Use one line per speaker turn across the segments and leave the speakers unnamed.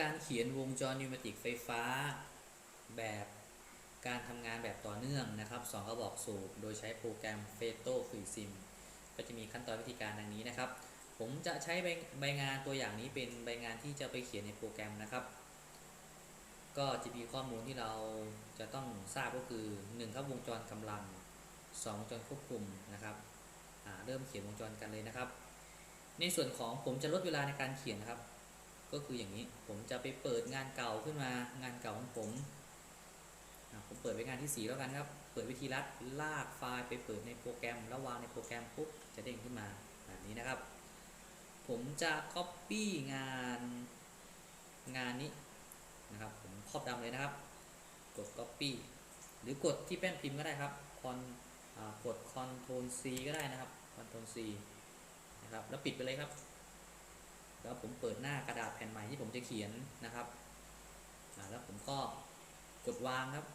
การเขียนวงจรนิวมาติกไฟฟ้า แบบการทำงานแบบต่อเนื่องนะครับสองกระบอกสูบโดยใช้โปรแกรม f a t o f r e e Sim ก็จะมีขั้นตอนวิธีการดังนี้นะครับ ผมจะใช้ใบใบงานตัวอย่างนี้เป็นใบงานที่จะไปเขียนในโปรแกรมนะครับ ก็จะมีข้อมูลที่เราจะต้องทราบก็คือ 1 ครับวงจรกำลัง 2 วงจรควบคุมนะครับเริ่มเขียนวงจรกันเลยนะครับ ในส่วนของผมจะลดเวลาในการเขียนนะครับ ก็คืออย่างนี้ผมจะไปเปิดงานเก่าขึ้นมางานเก่าของผมผมเปิดไว้งานที่ 4 แล้วกันครับ เปิดวิธีรัดลากไฟล์ไปเปิดในโปรแกรม แล้ววางในโปรแกรมปุ๊บจะเด้งขึ้นมาแบบนี้นะครับ ผมจะ copy งานงานนี้นะครับ ผมครอบดำเลยนะครับ กด copy หรือกดที่แป้นพิมพ์ก็ได้ครับ Con อ่ากด Ctrl C ก็ได้นะครับ Ctrl C นะครับแล้วปิดไปเลยครับ แล้วผมเปิดหน้ากระดาษแผ่นใหม่ที่ผมจะเขียนนะครับแล้วผมก็กดวางครับ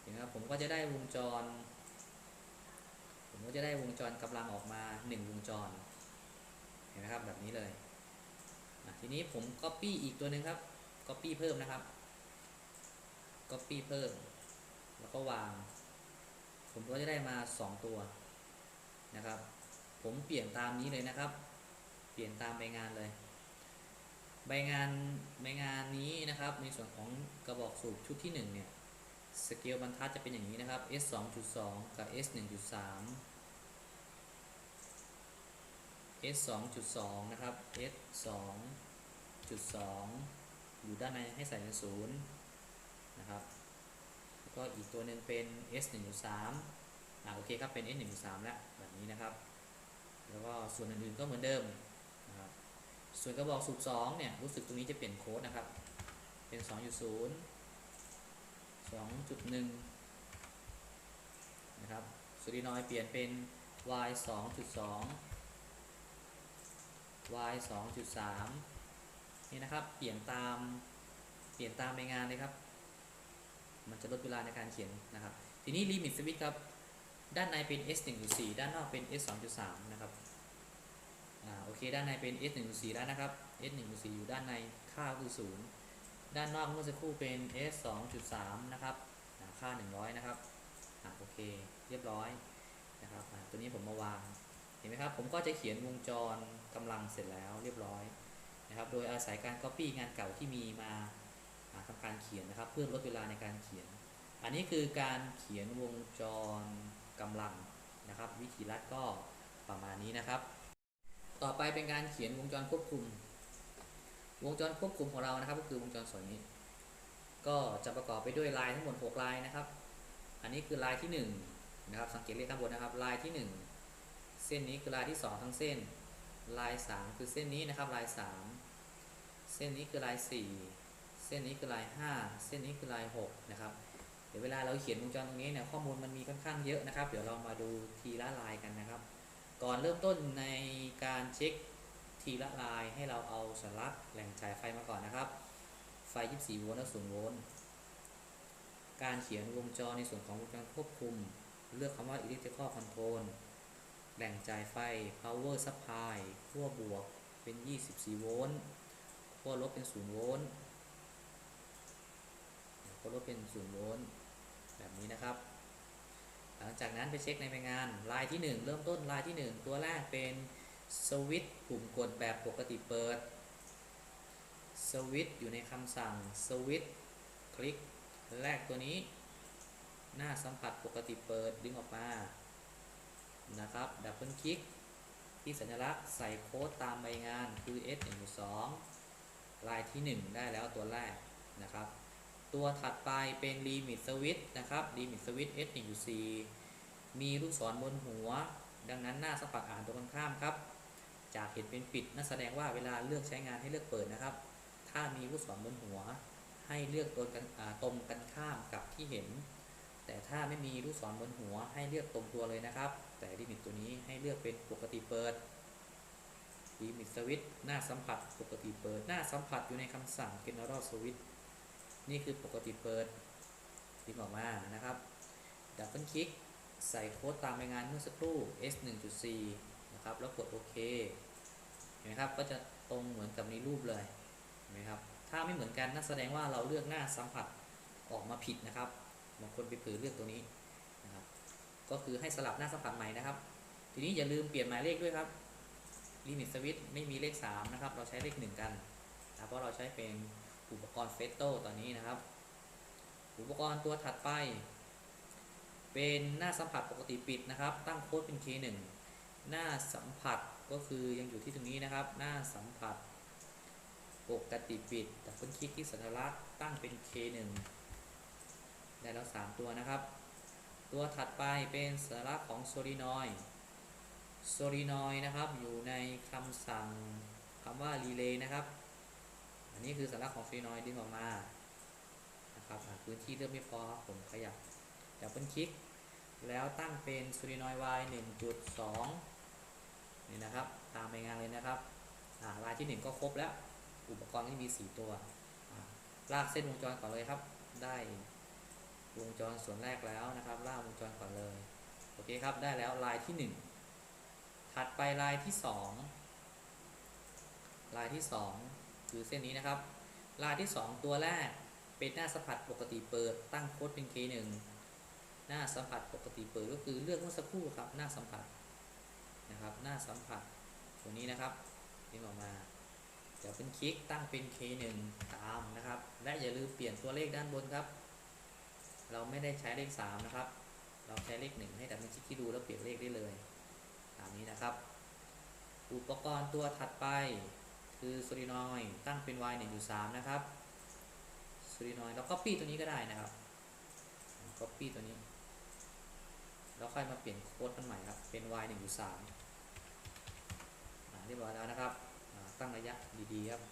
เห็นไหมครับผมก็จะได้วงจร ผมก็จะได้วงจรกำลังออกมา 1 วงจร เห็นไหมครับแบบนี้เลยทีนี้ผม Copy อีกตัวหนึ่งครับ Copy เพิ่มนะครับ Copy เพิ่ม แล้วก็วาง ผมก็จะได้มา 2 ตัวนะครับ ผมเปลี่ยนตามนี้เลยนะครับ เปลี่ยนตามใบงานเลย ใบงานใบงานนี้นะครับในส่วนของกระบอกสูบชุดที่1เนี่ยสเกลบรรทัดจะเป็นอย่างนี้นะครับ S 2.2 กับ S 1.3 S 2.2 นะครับ S 2.2 อยู่ด้านในให้ใส่เป็นศูนย์นะครับแล้วก็อีกตัวหนึ่งเป็น S 1.3อ่าโอเคครับเป็น S 1.3แล้วแบบนี้นะครับ แล้วก็ส่วนอื่นๆก็เหมือนเดิม ส่วนกระบอกสูบ2เนี่ยรู้สึกตรงนี้จะเปลี่ยนโค้ดนะครับ เป็น 2.0 2.1 นะครับสูดีนอยเปลี่ยนเป็น y 2.2 y 2.3 นี่นะครับ เปลี่ยนตามเปลี่ยนตามในงานเลยครับ มันจะลดเวลาในการเขียนนะครับ ทีนี้ limit switch ครับ ด้านในเป็น s 1.4 ด้านนอกเป็น s 2.3 นะครับ เคด้านในเป็น s 1.4แล้วนะครับ s 1.4อยู่ด้านในค่าคือ 0 ด้านนอกเมื่อสักครู่เป็น s 2.3นะครับอ่าค่า 100 นะครับโอเคเรียบร้อยนะครับตัวนี้ผมมาวางเห็นไหมครับ ผมก็จะเขียนวงจรกำลังเสร็จแล้วเรียบร้อยนะครับ โดยอาศัยการ Copy งานเก่าที่มีมาอ่าทำการเขียนนะครับ เพื่อลดเวลาในการเขียน อันนี้คือการเขียนวงจรกำลังนะครับ วิธีรัดก็ประมาณนี้นะครับ ต่อไปเป็นการเขียนวงจรควบคุม วงจรควบคุมของเรานะครับ ก็คือวงจรส่วนนี้ ก็จะประกอบไปด้วยลายทั้งหมด6ลายนะครับ อันนี้คือลายที่1นะครับ สังเกตเลขข้างบนนะครับ ลายที่ 1 เส้นนี้คือลายที่ 2 ทั้งเส้น ลาย 3 คือเส้นนี้นะครับ ลาย 3 เส้นนี้คือลาย 4 เส้นนี้คือลาย 5 เส้นนี้คือลาย6นะครับ เดี๋ยวเวลาเราเขียนวงจรตรงนี้เนี่ยข้อมูลมันมีค่อนข้างเยอะนะครับ เดี๋ยวเรามาดูทีละลายกันนะครับ ก่อนเริ่มต้นในการเช็คทีละลายให้เราเอาสัญลักษณ์แหล่งจ่ายไฟมาก่อนนะครับ ไฟ 24 โวลต์และ0โวลต์ การเขียนวงจรในส่วนของวงจรควบคุม เลือกคำว่า electrical control แหล่งจ่ายไฟ power supply ขั้วบวกเป็น 24 โวลต์ขั้วลบเป็น 0 โวลต์ขั้วลบเป็น 0 โวลต์ แบบนี้นะครับ หลังจากนั้นไปเช็คในใบงานลายที่ 1 เริ่มต้นลายที่ 1 ตัวแรกเป็นสวิตช์ปุ่มกดแบบปกติเปิดสวิตช์อยู่ในคำสั่งสวิตช์คลิกแรกตัวนี้ หน้าสัมผัสปกติเปิดดึงออกมานะครับดับเบิลคลิกที่สัญลักษณ์ใส่โค้ดตามใบงานคือ S 1 2ลายที่ 1 ได้แล้วตัวแรกนะครับ ตัวถัดไปเป็น Limit Switch นะครับ Limit Switch S 1 4มีลูกศรบนหัว ดังนั้นหน้าสัมผัสอ่านตรงกันข้ามครับ จากเห็นเป็นปิดนั่นแสดงว่าเวลาเลือกใช้งานให้เลือกเปิดนะครับ ถ้ามีลูกศรบนหัว ให้เลือกตรงกันตรงกันข้ามกับที่เห็น แต่ถ้าไม่มีลูกศรบนหัว ให้เลือกตรงตัวเลยนะครับ แต่ลิมิตตัวนี้ให้เลือกเป็นปกติเปิดลิมิตสวิตหน้าสัมผัสปกติเปิดหน้าสัมผัสอยู่ในคำสั่ง general switch นี่คือปกติเปิดดึงออกมานะครับดับเบิลคลิกใส่โค้ดตามรายงานเมื่อสักครู่ s 1.4นะครับแล้วกดโอเคเห็นไหมครับก็จะตรงเหมือนกับในรูปเลยเห็นไหมครับถ้าไม่เหมือนกันนั่นแสดงว่าเราเลือกหน้าสัมผัสออกมาผิดนะครับบางคนไปเผลอเลือกตัวนี้นะครับก็คือให้สลับหน้าสัมผัสใหม่นะครับ ทีนี้อย่าลืมเปลี่ยนหมายเลขด้วยครับลิมิตสวิตไม่มีเลข 3 นะครับ เราใช้เลข 1 กันนะเพราะเราใช้เป็น อุปกรณ์เฟสโตตอนนี้นะครับ อุปกรณ์ตัวถัดไป เป็นหน้าสัมผัสปกติปิดนะครับ ตั้งโค้ดเป็น K1 หน้าสัมผัสก็คือยังอยู่ที่ตรงนี้นะครับ หน้าสัมผัสปกติปิดแต่เพิ่นคลิกที่สัญลักษณ์ตั้งเป็น K1 ได้แล้ว 3 ตัวนะครับ ตัวถัดไปเป็นสัญลักษณ์ของโซลินอยโซลินอยนะครับ อยู่ในคำสั่งคำว่า relay นะครับ อันนี้คือสัญลักษณ์ของโซลินอยดึงออกมานะครับพื้นที่เริ่มไม่พอครับผมขยับดับเบิลคลิก แล้วตั้งเป็นโซลินอย y 1.2นี่นะครับ ตามไปงานเลยนะครับลายที่ 1 ก็ครบแล้ว อุปกรณ์ที่มี 4 ตัว ลากเส้นวงจรก่อนเลยครับ ได้วงจรส่วนแรกแล้วนะครับ ลากวงจรก่อนเลย โอเคครับ ได้แล้วลายที่ 1 ถัดไปลายที่ 2 ลายที่ 2 คือเส้นนี้นะครับ ลายที่ 2 ตัวแรกเป็นหน้าสัมผัสปกติเปิดตั้งโค้ดเป็น K1 หน้าสัมผัสปกติเปิดก็คือเลือกเมื่อสักครู่ครับหน้าสัมผัสนะครับ หน้าสัมผัสตัวนี้นะครับดึงออกมาเดี๋ยวเป็นคลิกตั้งเป็น K1 ตามนะครับ และอย่าลืมเปลี่ยนตัวเลขด้านบนครับ เราไม่ได้ใช้เลข 3 นะครับ เราใช้เลข 1 ให้ดับเป็นคลิกที่ดูแล้วเปลี่ยนเลขได้เลย ตามนี้นะครับ อุปกรณ์ตัวถัดไป คือโซลินอยตั้งเป็น y 1อยู่ 3 นะครับโซลินอยแล้ว copy ตัวนี้ก็ได้นะครับ copy ตัวนี้ แล้วค่อยมาเปลี่ยนโค้ดมันใหม่ครับ เป็น y 1อยู่3อ่าเรียบร้อยแล้วนะครับ ตั้งระยะดีๆครับ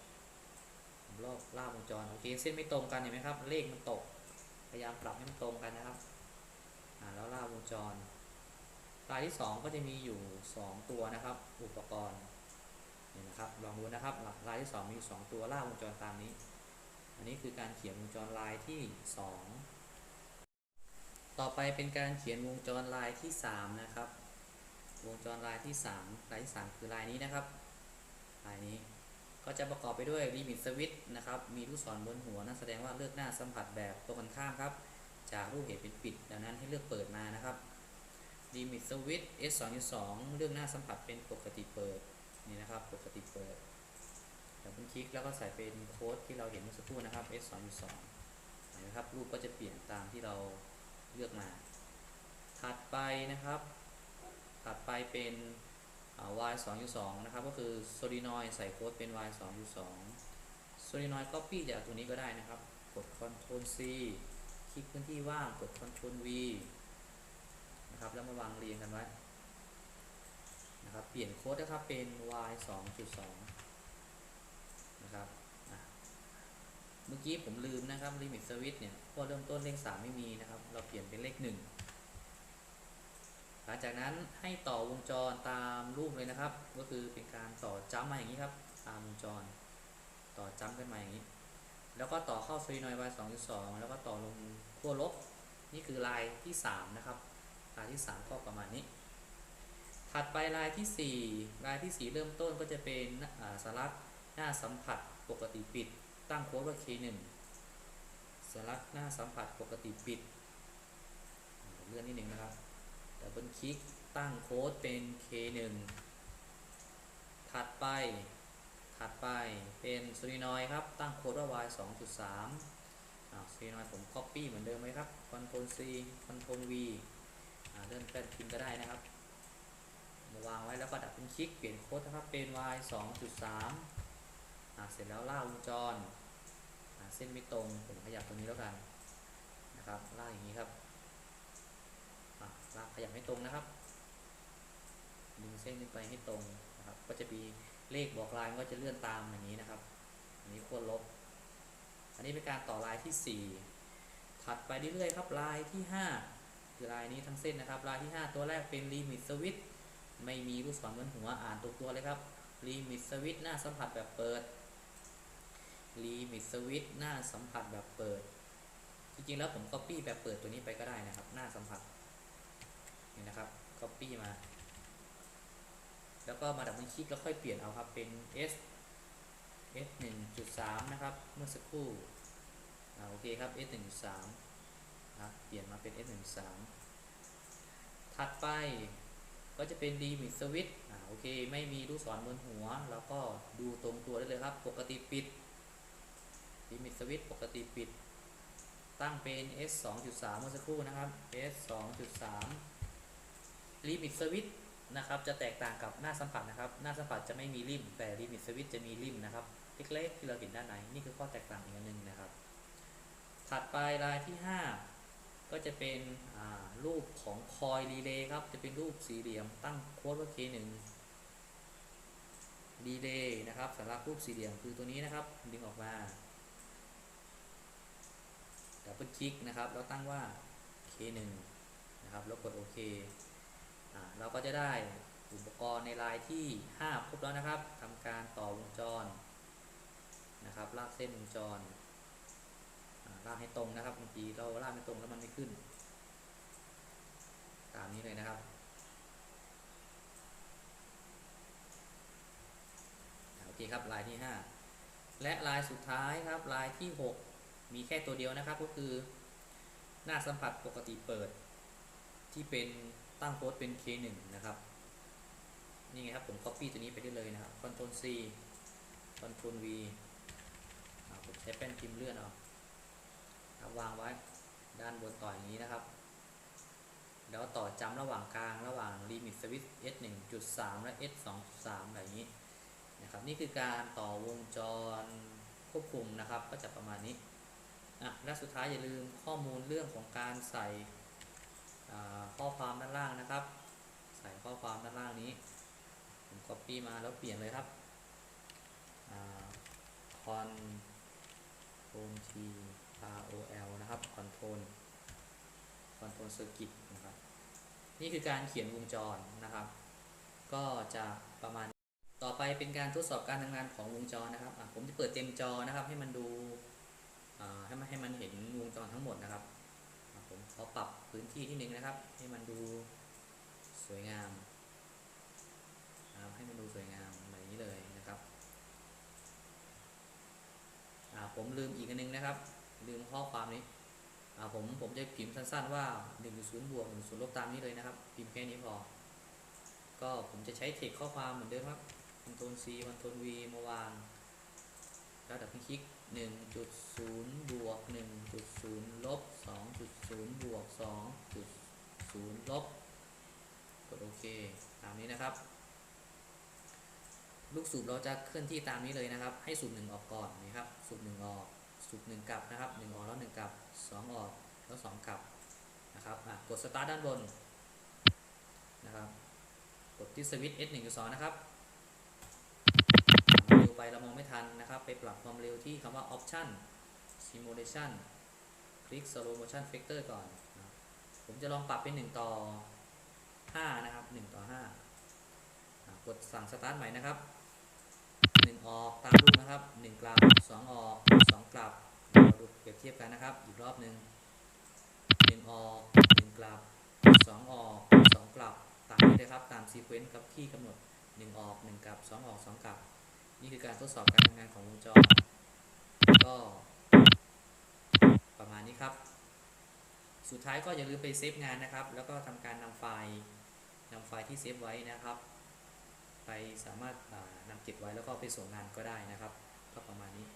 ผมลอกล่าวงจร โอเค เส้นไม่ตรงกันเห็นไหมครับ เลขมันตก พยายามปรับให้มันตรงกันนะครับอ่าแล้วล่าวงจรลายที่ 2 ก็จะมีอยู่ 2 ตัวนะครับ อุปกรณ์ นี่นะครับลองดูนะครับลายที่ 2 มีอยู่2ตัวล่าวงจรตามนี้ อันนี้คือการเขียนวงจรลายที่ 2 ต่อไปเป็นการเขียนวงจรลายที่ 3 นะครับ วงจรลายที่ 3 ลายที่ 3 คือลายนี้นะครับลายนี้ก็จะประกอบไปด้วย limit switch นะครับ มีลูกศรบนหัวนั่นแสดงว่าเลือกหน้าสัมผัสแบบตรงกันข้ามครับ จากรูปเหตุเป็นปิด ดังนั้นให้เลือกเปิดมานะครับ limit switch S 2 2เลือกหน้าสัมผัสเป็นปกติเปิด นี่นะครับปกติเปิดดับเบิลคลิกแล้วก็ใส่เป็นโค้ดที่เราเห็นเมื่อสักครู่นะครับ S 2 2เห็นไหมครับรูปก็จะเปลี่ยนตามที่เราเลือกมา ถัดไปนะครับ ถัดไปเป็น y 2 2นะครับ ก็คือ solenoid ใส่โค้ดเป็น y 2 2 solenoid copy จากตัวนี้ก็ได้นะครับ กด Ctrl C คลิกพื้นที่ว่างกด Ctrl V นะครับ แล้วมาวางเรียงกันไว้ นะครับ เปลี่ยนโค้ดนะครับเป็น y 2 2นะครับเมื่อกี้ผมลืมนะครับ limit switch เนี่ยพอเริ่มต้นเลข 3 ไม่มีนะครับ เราเปลี่ยนเป็นเลข 1 หลังจากนั้นให้ต่อวงจรตามรูปเลยนะครับ ก็คือเป็นการต่อจ้ำมาอย่างนี้ครับ ตามวงจร ต่อจ้ำกันมาอย่างนี้ แล้วก็ต่อเข้า solenoid y 2.2 แล้วก็ต่อลงขั้วลบ นี่คือลายที่ 3 นะครับ ลายที่ 3 ก็ประมาณนี้ ถัดไปลายที่ 4 ลายที่ 4 เริ่มต้นก็จะเป็นอ่าสลักหน้าสัมผัสปกติปิด ตั้งโค้ดว่า K1 สลักหน้าสัมผัสปกติปิดเลื่อนนิดนึงนะครับดับเบิลคลิกตั้งโค้ดเป็น K1 ถัดไปถัดไปเป็นโซลินอยครับตั้งโค้ดว่า Y 2.3อ่าโซลินอยผม Copy เหมือนเดิมไหมครับ Ctrl C Ctrl V เลื่อนแป้นพิมพ์ก็ได้นะครับ มาวางไว้แล้วก็ดับเป็นคลิกเปลี่ยนโค้ดนะครับเป็น Y 2.3อ่าเสร็จแล้วล่าวงจรอ่าเส้นไม่ตรงผมขยับตรงนี้แล้วกันนะครับล่ากอย่างนี้ครับอะลากขยับให้ตรงนะครับดึงเส้นขึ้นไปให้ตรงนะครับ ก็จะมีเลขบอกลายก็จะเลื่อนตามอย่างนี้นะครับ อันนี้ควรลบ อันนี้เป็นการต่อลายที่ 4 ถัดไปเรื่อยๆครับลายที่ 5 คือลายนี้ทั้งเส้นนะครับ ลายที่ 5 ตัวแรกเป็น limit switch ไม่มีลูกศรบนหัวอ่านตัวตัวเลยครับ limit switch หน้าสัมผัสแบบเปิด limit switch หน้าสัมผัสแบบเปิด จริงๆแล้วผม copy แบบเปิดตัวนี้ไปก็ได้นะครับ หน้าสัมผัสนี่นะครับ copy มา แล้วก็มาดับเบิลคลิกแล้วค่อยเปลี่ยนเอาครับเป็น S S 1.3 นะครับ เมื่อสักครู่โอเคครับ S 1.3นะเปลี่ยนมาเป็น S 1.3ถัดไป ก็จะเป็น Limit Switch อ่าโอเค ไม่มีลูกศรบนหัว แล้วก็ดูตรงตัวได้เลยครับ ปกติปิด Limit Switch ปกติปิด ตั้งเป็น S 2.3 เมื่อสักครู่นะครับ S 2.3 Limit Switch นะครับ จะแตกต่างกับหน้าสัมผัสนะครับ หน้าสัมผัสจะไม่มีริม แต่ Limit Switch จะมีริมนะครับ เล็กๆที่เราเห็นด้านใน นี่คือข้อแตกต่างอีกอันหนึ่งนะครับ ถัดไปรายที่ 5 ก็จะเป็นรูปของคอยรีเลย์ครับ จะเป็นรูปสี่เหลี่ยมตั้งโค้ดว่า K1 รีเลย์นะครับสำหรับรูปสี่เหลี่ยมคือตัวนี้นะครับ ดึงออกมาดับเบิลคลิกนะครับ แล้วตั้งว่า K1 นะครับ แล้วกดโอเคอ่าเราก็จะได้อุปกรณ์ในลายที่ 5 ครบแล้วนะครับทำการต่อวงจรนะครับลากเส้นวงจร ลากให้ตรงนะครับบางทีเราลากไม่ตรงแล้วมันไม่ขึ้น ตามนี้เลยนะครับโอเคครับลายที่ 5 และลายสุดท้ายครับลายที่ 6 มีแค่ตัวเดียวนะครับก็คือหน้าสัมผัสปกติเปิด ที่เป็นตั้งโค้ดเป็น K1 นะครับนี่ไงครับผม copy ตัวนี้ไปได้เลยนะครับ Ctrl C Ctrl V ผมใช้แป้นพิมพ์เลื่อนเอา ครับวางไว้ด้านบนต่ออย่างนี้นะครับ แล้วต่อจำระหว่างกลางระหว่าง Limit Switch S 1.3 และ S 2.3แบบนี้นะครับนี่คือการต่อวงจรควบคุมนะครับ ก็จะประมาณนี้อะและสุดท้ายอย่าลืมข้อมูลเรื่องของการใส่ข้อความด้านล่างนะครับ ใส่ข้อความด้านล่างนี้ผม copy มาแล้วเปลี่ยนเลยครับคอนโทร T R O L นะครับคอนโทรคอนโทรเซอร์กิตนะครับ นี่คือการเขียนวงจรนะครับ ก็จะประมาณ ต่อไปเป็นการทดสอบการทำงานของวงจรนะครับ ผมจะเปิดเต็มจอนะครับ ให้มันดูให้มันให้มันเห็นวงจรทั้งหมดนะครับ ผมขอปรับพื้นที่ที่หนึ่งนะครับ ให้มันดูสวยงาม ให้มันดูสวยงามแบบนี้เลยนะครับผมลืมอีกอันหนึงนะครับ ลืมข้อความนี้ผมผมจะพิมพ์สั้นๆว่า1.0บวก1.0ลบตามนี้เลยนะครับ พิมพ์แค่นี้พอ ก็ผมจะใช้เทคข้อความเหมือนเดิมครับ Ctrl C Ctrl V มาวางแล้วดับเบิลคลิก1.0บวก1.0ลบ2.0บวก2.0ลบกดโอเคตามนี้นะครับ ลูกสูบเราจะเคลื่อนที่ตามนี้เลยนะครับ ให้สูบหนึ่งออกก่อนนะครับ สูบหนึ่งออก สูบหนึ่งกลับนะครับหนึ่งออกแล้วหนึ่งกลับสองออกแล้วสองกลับนะครับกดสตาร์ทด้านบนนะครับกดที่สวิตช์ S 1.2นะครับเร็วไปเรามองไม่ทันนะครับ ไปปรับความเร็วที่คำว่า option simulation คลิก slow motion factor ก่อนนะผมจะลองปรับเป็น 1 ต่อ 5 นะครับ 1 ต่อ5กดสั่ง start ใหม่นะครับ 1ออกตามรูปนะครับ1กลับ2ออก2กลับเราดูเปรียบเทียบกันนะครับอีกรอบหนึ่ง1ออก1กลับ2ออก2กลับตามนี้เลยครับตามซีเควนต์ครับที่กำหนด1ออก1กลับ2ออก2กลับ นี่คือการทดสอบการทำงานของวงจรก็ประมาณนี้ครับ สุดท้ายก็อย่าลืมไปเซฟงานนะครับ แล้วก็ทำการนำไฟล์นำไฟล์ที่เซฟไว้นะครับ ไปสามารถนำเก็บไว้แล้วก็ไปส่งงานก็ได้นะครับก็ประมาณนี้